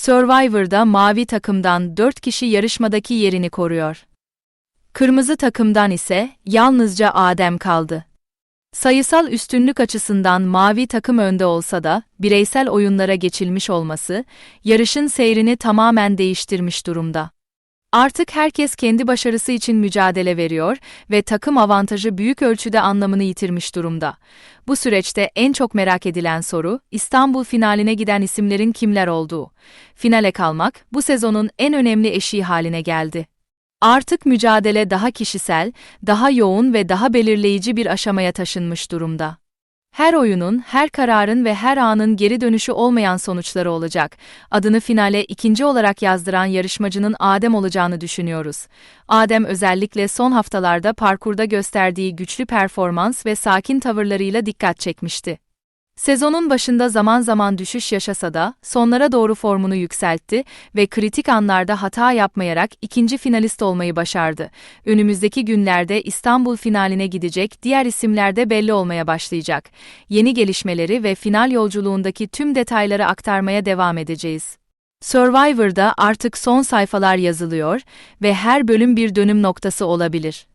Survivor'da mavi takımdan 4 kişi yarışmadaki yerini koruyor. Kırmızı takımdan ise yalnızca Adem kaldı. Sayısal üstünlük açısından mavi takım önde olsa da bireysel oyunlara geçilmiş olması yarışın seyrini tamamen değiştirmiş durumda. Artık herkes kendi başarısı için mücadele veriyor ve takım avantajı büyük ölçüde anlamını yitirmiş durumda. Bu süreçte en çok merak edilen soru, İstanbul finaline giden isimlerin kimler olduğu. Finale kalmak, bu sezonun en önemli eşiği haline geldi. Artık mücadele daha kişisel, daha yoğun ve daha belirleyici bir aşamaya taşınmış durumda. Her oyunun, her kararın ve her anın geri dönüşü olmayan sonuçları olacak. Adını finale ikinci olarak yazdıran yarışmacının Adem olacağını düşünüyoruz. Adem özellikle son haftalarda parkurda gösterdiği güçlü performans ve sakin tavırlarıyla dikkat çekmişti. Sezonun başında zaman zaman düşüş yaşasa da sonlara doğru formunu yükseltti ve kritik anlarda hata yapmayarak ikinci finalist olmayı başardı. Önümüzdeki günlerde İstanbul finaline gidecek diğer isimler de belli olmaya başlayacak. Yeni gelişmeleri ve final yolculuğundaki tüm detayları aktarmaya devam edeceğiz. Survivor'da artık son sayfalar yazılıyor ve her bölüm bir dönüm noktası olabilir.